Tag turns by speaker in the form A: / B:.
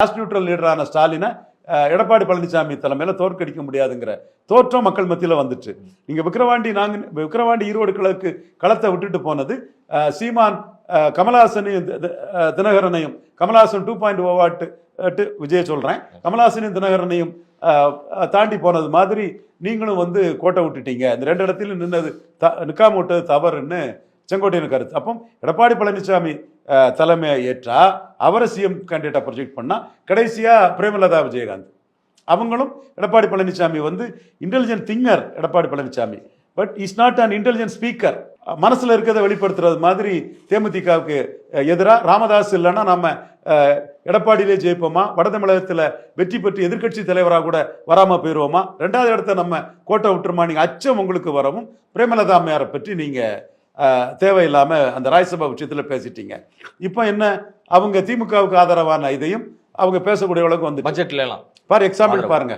A: Cost neutral லீடரான ஸ்டாலினை எடப்பாடி பழனிசாமி தலைமையில் தோற்கடிக்க முடியாதுங்கிற தோற்றம் மக்கள் மத்தியில் வந்துட்டு நீங்கள் விக்கிரவாண்டி நாங்கள் விக்கிரவாண்டி ஈரோடு கிழக்கு களத்தை விட்டுட்டு போனது சீமான் கமலஹாசனையும் தினகரனையும் கமலஹாசன் oh டூ பாயிண்ட் ஓவாட்டு விஜய் சொல்கிறேன் கமலஹாசனையும் தினகரனையும் தாண்டி போனது மாதிரி நீங்களும் வந்து கோட்டை விட்டுட்டீங்க. இந்த ரெண்டு இடத்துலையும் நின்னது த நிற்காம விட்டது தவறுன்னு செங்கோட்டையின் கருத்து. அப்போ எடப்பாடி பழனிசாமி தலைமையை ஏற்றா அவரை சிஎம் கேண்டிடேட்டாக ப்ரொஜெக்ட் பண்ணால் கடைசியாக பிரேமலதா விஜயகாந்த். அவங்களும் எடப்பாடி பழனிசாமி வந்து intelligent thinker Edappadi Palaniswami. But is not an intelligent speaker மனசில் இருக்கிறத வெளிப்படுத்துறது மாதிரி தேமுதிகவுக்கு எதிராக ராமதாஸ் இல்லைன்னா நம்ம எடப்பாடியிலே ஜெயிப்போமா? வட தமிழகத்தில் வெற்றி பெற்று எதிர்க்கட்சி தலைவராக கூட வராமல் போயிடுவோமா ரெண்டாவது இடத்த நம்ம கோட்டை விட்டுருமா? நீங்கள் அச்சம் உங்களுக்கு வரவும் பிரேமலதா அம்மையாரை பற்றி நீங்கள் அஹ், தேவையில்லாம அந்த ராஜ்யசபா விஷயத்துல பேசிட்டீங்க. இப்போ என்ன? அவங்க திமுகவுக்கு ஆதரவான இதையும் அவங்க பேசக்கூடிய அளவுக்கு வந்து
B: பட்ஜெட்ல எல்லாம்
A: பாரு எக்ஸாம்பிள்
B: ஆதரவு.
A: பாருங்க.